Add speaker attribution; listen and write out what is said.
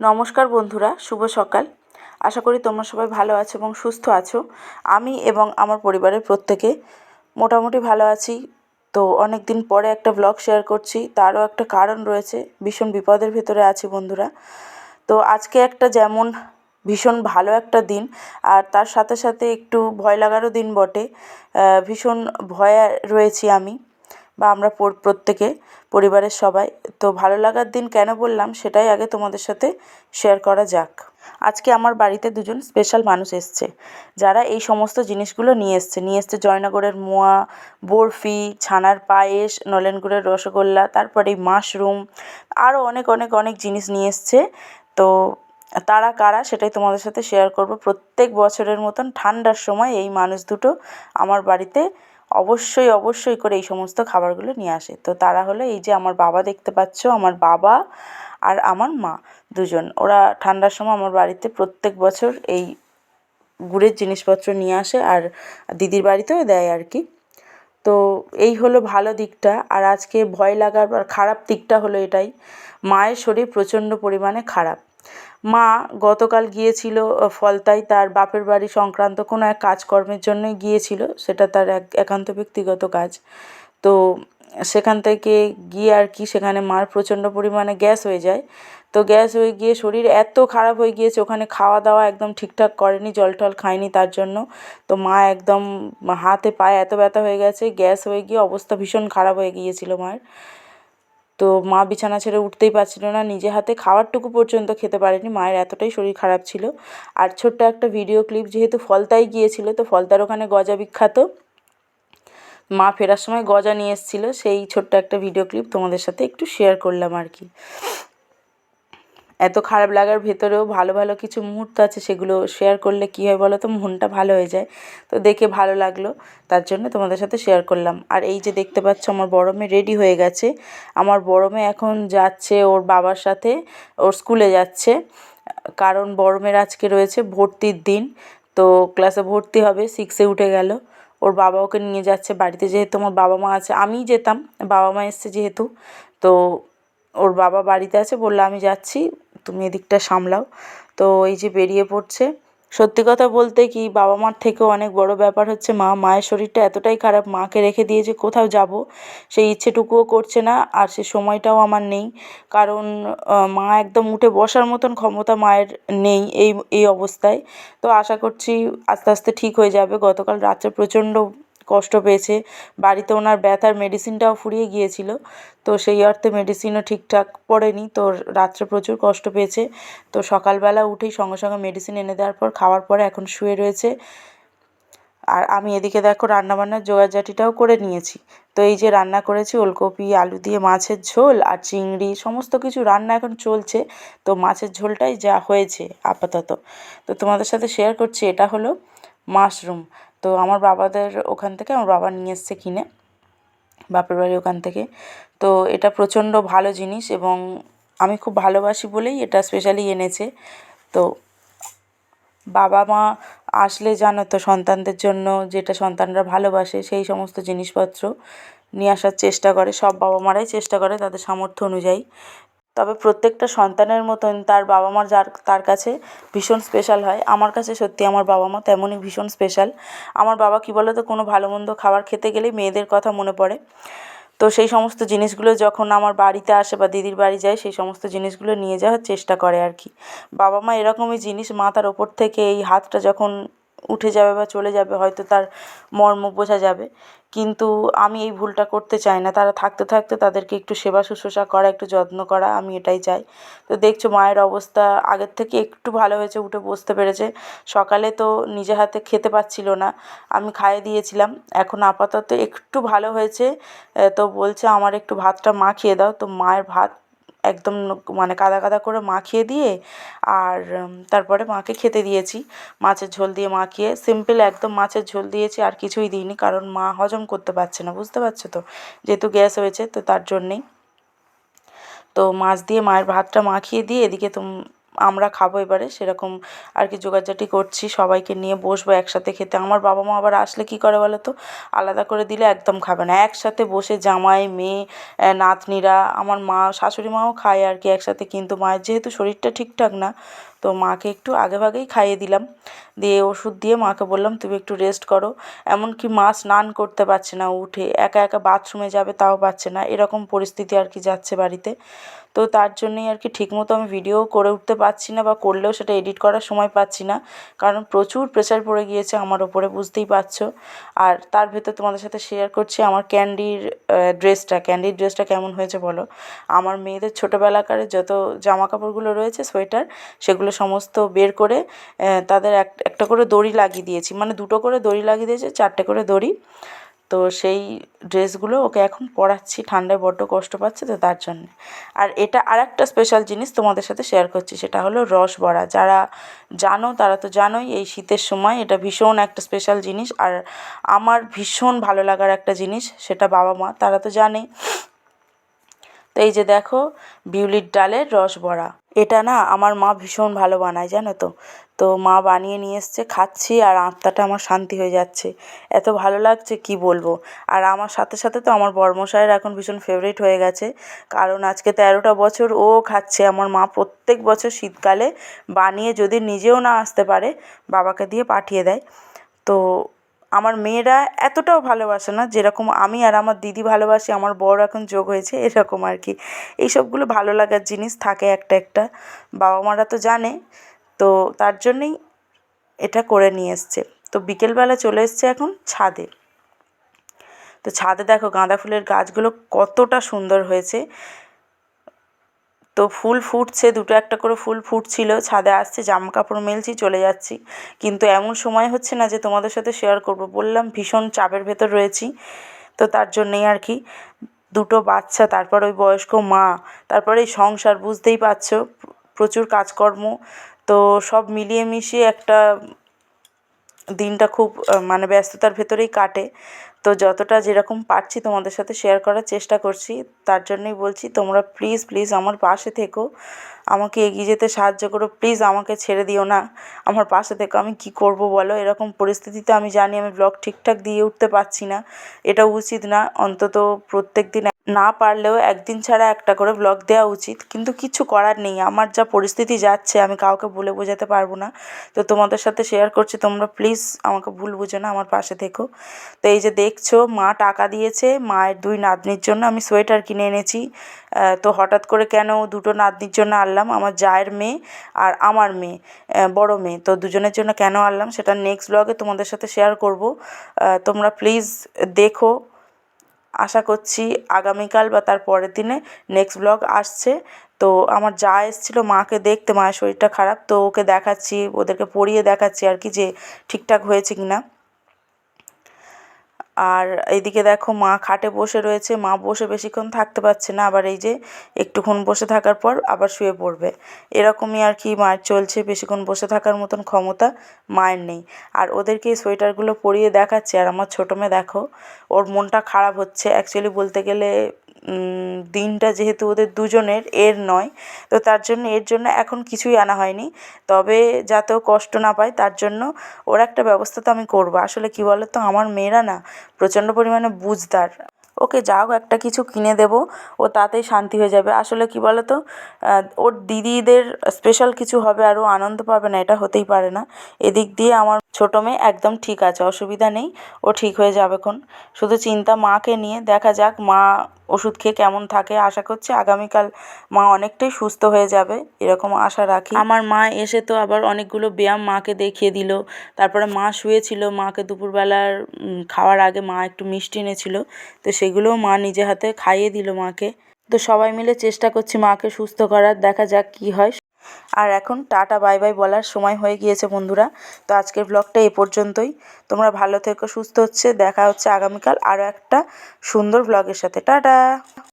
Speaker 1: নমস্কার বন্ধুরা, শুভ সকাল। আশা করি তোমরা সবাই ভালো আছো এবং সুস্থ আছো। আমি এবং আমার পরিবারের প্রত্যেকে মোটামুটি ভালো আছি। তো অনেক দিন পরে একটা ব্লগ শেয়ার করছি, তারও একটা কারণ রয়েছে, ভীষণ বিপদের ভেতরে আছি বন্ধুরা। তো আজকে একটা যেমন ভীষণ ভালো একটা দিন, আর তার সাথে সাথে একটু ভয় লাগারও দিন বটে। ভীষণ ভয়ে রয়েছি আমি। বা আমরা প্রত্যেকে, পরিবারের সবাই। তো ভালো লাগার দিন কেন বললাম সেটাই আগে তোমাদের সাথে শেয়ার করা যাক। আজকে আমার বাড়িতে দুজন স্পেশাল মানুষ এসছে। যারা এই সমস্ত জিনিসগুলো নিয়ে এসছে। নিয়ে এসছে জয়নগরের মোয়া, বরফি, ছানার পায়েস নলেন গুড়ের রসগোল্লা, তারপরে মাশরুম আরও অনেক অনেক অনেক জিনিস নিয়ে এসছে। তো তারা কারা সেটাই তোমাদের সাথে শেয়ার করব। প্রত্যেক বছরের মতন ঠান্ডার সময় এই মানুষ দুটো আমার বাড়িতে অবশ্যই অবশ্যই করে এই সমস্ত খাবারগুলো নিয়ে আসে। তো তারা হলো এই যে আমার বাবা দেখতে পাচ্ছ, আমার বাবা আর আমার মা দুজন। ওরা ঠান্ডার সময় আমার বাড়িতে প্রত্যেক বছর এই গুড়ের জিনিসপত্র নিয়ে আসে আর দিদির বাড়িতেও দেয় আর কি। তো এই হলো ভালো দিকটা। আর আজকে ভয় লাগার খারাপ দিকটা হলো এটাই। মায়ের শরীর প্রচণ্ড পরিমাণে খারাপ। মা গতকাল গিয়েছিল ফলতায় তার বাপের বাড়ি সংক্রান্ত কোনো এক কাজকর্মের জন্যই গিয়েছিল, সেটা তার এক একান্ত ব্যক্তিগত কাজ। তো সেখান থেকে গিয়ে আর কি সেখানে মার প্রচণ্ড পরিমাণে গ্যাস হয়ে যায়। তো গ্যাস হয়ে গিয়ে শরীর এত খারাপ হয়ে গিয়েছে, ওখানে খাওয়া দাওয়া একদম ঠিকঠাক করেনি জল টল খায়নি তার জন্য। তো মা একদম হাতে পায়ে এত ব্যথা হয়ে গেছে, গ্যাস হয়ে গিয়ে অবস্থা ভীষণ খারাপ হয়ে গিয়েছিল মায়ের তো মা বিছানা ছেড়ে উঠতেই পারছিল না। নিজে হাতে খাওয়ারটুকু পর্যন্ত খেতে পারেনি। মায়ের এতটাই শরীর খারাপ ছিল। আর ছোট্ট একটা ভিডিও ক্লিপ যেহেতু ফলতাই গিয়েছিল, তো ফলতার ওখানে গজা বিখ্যাত। মা ফেরার সময় গজা নিয়ে এসেছিল। সেই ছোট্ট একটা ভিডিও ক্লিপ তোমাদের সাথে একটু শেয়ার করলাম আর কি। এত খারাপ লাগার ভেতরেও ভালো ভালো কিছু মুহূর্ত আছে, সেগুলো শেয়ার করলে কী হয় বলো তো? মনটা ভালো হয়ে যায়। তো দেখে ভালো লাগল, তার জন্য তোমাদের সাথে শেয়ার করলাম। আর এই যে দেখতে পাচ্ছ, আমার বড় মেয়ে রেডি হয়ে গেছে। আমার বড় মেয়ে এখন যাচ্ছে ওর বাবার সাথে, ওর স্কুলে যাচ্ছে। কারণ বড় মেয়ের আজকে রয়েছে ভর্তির দিন, তো ক্লাসে ভর্তি হবে সিক্সে উঠে গেল। ওর বাবা ওকে নিয়ে যাচ্ছে বাড়িতে, যেহেতু আমার বাবা মা আছে, আমিই যেতাম, বাবা মা এসছে যেহেতু। তো ওর বাবা বাড়িতে আছে, বলল আমি যাচ্ছি তুমি এদিকটা সামলাও। তো এই যে বেরিয়ে পড়ছে। সত্যি কথা বলতে কি বাবা মার থেকেও অনেক বড় ব্যাপার হচ্ছে মা, মায়ের শরীরটা এতটাই খারাপ, মাকে রেখে দিয়ে যে কোথাও যাব, সেই ইচ্ছেটুকুও করছে না, আর সে সময়টাও আমার নেই। কারণ মা একদম উঠে বসার মতন ক্ষমতা মায়ের নেই এই এই অবস্থায়। তো আশা করছি আস্তে আস্তে ঠিক হয়ে যাবে। গতকাল রাত্রে প্রচণ্ড কষ্ট পেয়েছে। বাড়িতে ওনার ব্যথার মেডিসিনটাও ফুরিয়ে গিয়েছিল। তো সেই অর্থে মেডিসিনও ঠিকঠাক পড়েনি। তো রাত্রে প্রচুর কষ্ট পেয়েছে। তো সকালবেলা উঠেই সঙ্গে সঙ্গে মেডিসিন এনে দেওয়ার পর খাওয়ার পরে এখন শুয়ে রয়েছে। আর আমি এদিকে দেখো রান্নাবান্নার জোগাড়জাটিটাও করে নিয়েছি। তো এই যে রান্না করেছি, ওলকপি, আলু দিয়ে মাছের ঝোল আর চিংড়ি, সমস্ত কিছু রান্না এখন চলছে। তো মাছের ঝোলটাই যা হয়েছে আপাতত। তো তোমাদের সাথে শেয়ার করছি, এটা হলো মাশরুম তো আমার বাবাদের ওখান থেকে, আমার বাবা নিয়ে এসছে কিনে, বাপের বাড়ি ওখান থেকে। তো এটা প্রচণ্ড ভালো জিনিস এবং আমি খুব ভালোবাসি বলেই এটা স্পেশালি এনেছে। তো বাবা মা আসলে জানো তো সন্তানদের জন্য যেটা সন্তানরা ভালোবাসে সেই সমস্ত জিনিসপত্র নিয়ে আসার চেষ্টা করে। সব বাবা মারাই চেষ্টা করে তাদের সামর্থ্য অনুযায়ী। তবে প্রত্যেকটা সন্তানের মতন তার বাবা মা যার, তার কাছে ভীষণ স্পেশাল হয়। আমার কাছে সত্যি আমার বাবা মা তেমনই ভীষণ স্পেশাল আমার বাবা কী বলো তো কোনো ভালো মন্দ খাবার খেতে গেলেই মেয়েদের কথা মনে পড়ে। তো সেই সমস্ত জিনিসগুলো যখন আমার বাড়িতে আসে বা দিদির বাড়ি যায়, সেই সমস্ত জিনিসগুলো নিয়ে যাওয়ার চেষ্টা করে আর কি। বাবা মা এরকমই জিনিস মাথার ওপর থেকে এই হাতটা যখন উঠে যাবে বা চলে যাবে, হয়তো তার মর্ম বোঝা যাবে। কিন্তু আমি এই ভুলটা করতে চাই না। তারা থাকতে থাকতে তাদেরকে একটু সেবা শুশ্রূষা করা, একটু যত্ন করা, আমি এটাই চাই। তো দেখছ মায়ের অবস্থা আগের থেকে একটু ভালো হয়েছে, উঠে বসতে পেরেছে। সকালে তো নিজে হাতে খেতে পাচ্ছিল না। আমি খাইয়ে দিয়েছিলাম। এখন আপাতত একটু ভালো হয়েছে। তো বলছে আমার একটু ভাতটা মা খেয়ে দাও। তো মায়ের ভাত একদম মানে কাদা কাদা করে মাখিয়ে দিয়ে আর তারপরে মাকে খেতে দিয়েছি। মাছের ঝোল দিয়ে মাখিয়ে, সিম্পল একদম মাছের ঝোল দিয়েছি, আর কিছুই দিইনি, কারণ মা হজম করতে পারছে না, বুঝতে পারছ তো? যেহেতু গ্যাস হয়েছে, তো তার জন্যেই। তো মাছ দিয়ে মায়ের ভাতটা মাখিয়ে দিয়ে এদিকে তো আমরা খাব এবারে, সেরকম আর কি জোগাড়জাটি করছি, সবাইকে নিয়ে বসবো একসাথে খেতে। আমার বাবা মা আবার আসলে কী করে বলো তো? আলাদা করে দিলে একদম খাবে না। একসাথে বসে জামাই, মেয়ে নাতনিরা, আমার মা, শাশুড়ি মাও খায় আর কি একসাথে, কিন্তু মায়ের যেহেতু শরীরটা ঠিকঠাক না তো মাকে একটু আগেভাগেই খাইয়ে দিলাম। দিয়ে ওষুধ দিয়ে মাকে বললাম, তুমি একটু রেস্ট করো। এমনকি মা স্নান করতে পারছে না উঠে। একা একা বাথরুমে যাবে তাও পারছে না। এরকম পরিস্থিতি আর কি যাচ্ছে বাড়িতে। তো তার জন্যই আর কি ঠিকমতো আমি ভিডিও করে উঠতে পারছি না বা করলেও সেটা এডিট করার সময় পাচ্ছি না। কারণ প্রচুর প্রেশার পড়ে গিয়েছে আমার ওপরে বুঝতেই পারছ। আর তার ভেতর তোমাদের সাথে শেয়ার করছি আমার ক্যান্ডির ড্রেসটা ক্যান্ডির ড্রেসটা কেমন হয়েছে বলো? আমার মেয়েদের ছোটোবেলাকার যত জামা কাপড়গুলো রয়েছে সোয়েটার সেগুলো সমস্ত বের করে তাদের এক, একটা করে দড়ি লাগিয়ে দিয়েছি। মানে দুটো করে দড়ি লাগিয়ে দিয়েছে, চারটে করে দড়ি। তো সেই ড্রেসগুলো ওকে এখন পরাচ্ছি, ঠান্ডায় বড্ড কষ্ট পাচ্ছে তো তার জন্যে। আর এটা আর একটা স্পেশাল জিনিস তোমাদের সাথে শেয়ার করছি, সেটা হলো রস বড়া। যারা জানো, তারা তো জানোই এই শীতের সময় এটা ভীষণ একটা স্পেশাল জিনিস। আর আমার ভীষণ ভালো লাগার একটা জিনিস, সেটা বাবা মা, তারা তো জানেই। তো এই যে দেখো, বিউলির ডালের রস বড়া। এটা না আমার মা ভীষণ ভালো বানায়, জানো তো? তো মা বানিয়ে নিয়ে এসছে, খাচ্ছি আর আত্মাটা আমার শান্তি হয়ে যাচ্ছে। এত ভালো লাগছে, কি বলব? আর আমার সাথে সাথে তো আমার বর্মশাইয়ের এখন ভীষণ ফেভারিট হয়ে গেছে। কারণ আজকে তেরোটা বছর ও খাচ্ছে। আমার মা প্রত্যেক বছর শীতকালে বানিয়ে যদি নিজেও না আসতে পারে, বাবাকে দিয়ে পাঠিয়ে দেয়। তো আমার মেয়েরা এতটাও ভালোবাসে না, যেরকম আমি আর আমার দিদি ভালোবাসি, আমার বড় এখন যোগ হয়েছে, এরকম আর কি। এইসবগুলো ভালো লাগার জিনিস থাকে একটা একটা বাবা মারা তো জানে, তো তার জন্যেই এটা করে নিয়ে এসছে। তো বিকেলবেলা চলে এসছে এখন ছাদে। তো ছাদে দেখো গাঁদা ফুলের গাছগুলো কতটা সুন্দর হয়েছে। তো ফুল ফুটছে, দুটো একটা করে ফুল ফুটছিল, ছাদে আসছে জামা কাপড় মেলছি, চলে যাচ্ছি। কিন্তু এমন সময় হচ্ছে না যে তোমাদের সাথে শেয়ার করব। বললাম, ভীষণ চাপের ভেতর রয়েছি। তো তার জন্যেই আর কি, দুটো বাচ্চা, তারপর ওই বয়স্ক মা, তারপরে এই সংসার, বুঝতেই পারছ, প্রচুর কাজকর্ম। তো সব মিলিয়ে মিশিয়ে একটা দিনটা খুব মানে ব্যস্ততার ভেতরেই কাটে। তো যতটা যেরকম পারছি তোমাদের সাথে শেয়ার করার চেষ্টা করছি, তার জন্যই বলছি তোমরা প্লিজ প্লিজ আমার পাশে থেকো। আমাকে এগিয়ে যেতে সাহায্য করো প্লিজ আমাকে ছেড়ে দিও না। আমার পাশে থেকো, আমি কি করব বলো? এরকম পরিস্থিতিতে আমি জানি আমি ব্লগ ঠিকঠাক দিয়ে উঠতে পারছি না। এটা উচিত না, অন্তত প্রত্যেক দিন না পারলেও একদিন ছাড়া একটা করে ব্লগ দেওয়া উচিত। কিন্তু কিছু করার নেই। আমার যা পরিস্থিতি যাচ্ছে, আমি কাউকে বলে বোঝাতে পারব না। তো তোমাদের সাথে শেয়ার করছি। তোমরা প্লিজ আমাকে ভুল বুঝো না, আমার পাশে থেকো। তো এই যে দেখছ, মা টাকা দিয়েছে। মায়ের দুই নাতনির জন্য আমি সোয়েটার কিনে এনেছি। তো হঠাৎ করে কেন দুটো নাতনির জন্য আনলাম? আমার জায়ের মেয়ে আর আমার মেয়ে বড় মেয়ে। তো দুজনের জন্য কেন আনলাম? সেটা নেক্সট ব্লগে তোমাদের সাথে শেয়ার করব। তোমরা প্লিজ দেখো। আশা করছি আগামীকাল বা তার পরের দিনে নেক্সট ব্লগ আসছে। তো আমার যা এসেছিল মাকে দেখতে, মায়ের শরীরটা খারাপ, তো ওকে দেখাচ্ছি, ওদেরকে পড়িয়ে দেখাচ্ছি আর কি যে ঠিকঠাক হয়েছে কি না আর এদিকে দেখো মা খাটে বসে রয়েছে। মা বসে বেশিক্ষণ থাকতে পারছে না। আবার এই যে একটুক্ষণ বসে থাকার পর আবার শুয়ে পড়বে। এরকমই আর কি মায়ের চলছে। বেশিক্ষণ বসে থাকার মতন ক্ষমতা মায়ের নেই। আর ওদেরকে সোয়েটারগুলো পরিয়ে দেখাচ্ছে। আর আমার ছোটো মেয়ে দেখো, ওর মনটা খারাপ হচ্ছে। অ্যাকচুয়ালি বলতে গেলে দিনটা যেহেতু ওদের দুজনের, এর নয়, তো তার জন্য, এর জন্য এখন কিছুই আনা হয়নি। তবে যাতে ও কষ্ট না পায়, তার জন্য ওর একটা ব্যবস্থা তো আমি করব। আসলে কী বলো তো আমার মেয়েরা না প্রচণ্ড পরিমাণে বুঝদার। ওকে যা হোক একটা কিছু কিনে দেবো, ও তাতেই শান্তি হয়ে যাবে। আসলে কী বলো তো ওর দিদিদের স্পেশাল কিছু হবে আর ও আনন্দ পাবে না, এটা হতেই পারে না। এদিক দিয়ে আমার ছোটো মেয়ে একদম ঠিক আছে, অসুবিধা নেই, ও ঠিক হয়ে যাবে খন শুধু চিন্তা মাকে নিয়ে, দেখা যাক মা ওষুধ খেয়ে কেমন থাকে আশা করছি আগামীকাল মা অনেকটাই সুস্থ হয়ে যাবে, এরকম আশা রাখি। আমার মা এসে তো আবার অনেকগুলো ব্যায়াম মাকে দেখিয়ে দিল। তারপরে মা শুয়েছিল, মাকে দুপুরবেলার খাওয়ার আগে মা একটু মিষ্টি এনেছিল। তো সেগুলোও মা নিজে হাতে খাইয়ে দিল মাকে। তো সবাই মিলে চেষ্টা করছি মাকে সুস্থ করার, দেখা যাক কি হয়। আর এখন টাটা, বাই বাই বলার সময় হয়ে গিয়েছে বন্ধুরা। তো আজকের ব্লগটা এ পর্যন্তই। তোমরা ভালো থেকো, সুস্থ হচ্ছে। দেখা হচ্ছে আগামীকাল আরও একটা সুন্দর ব্লগের সাথে। টাটা!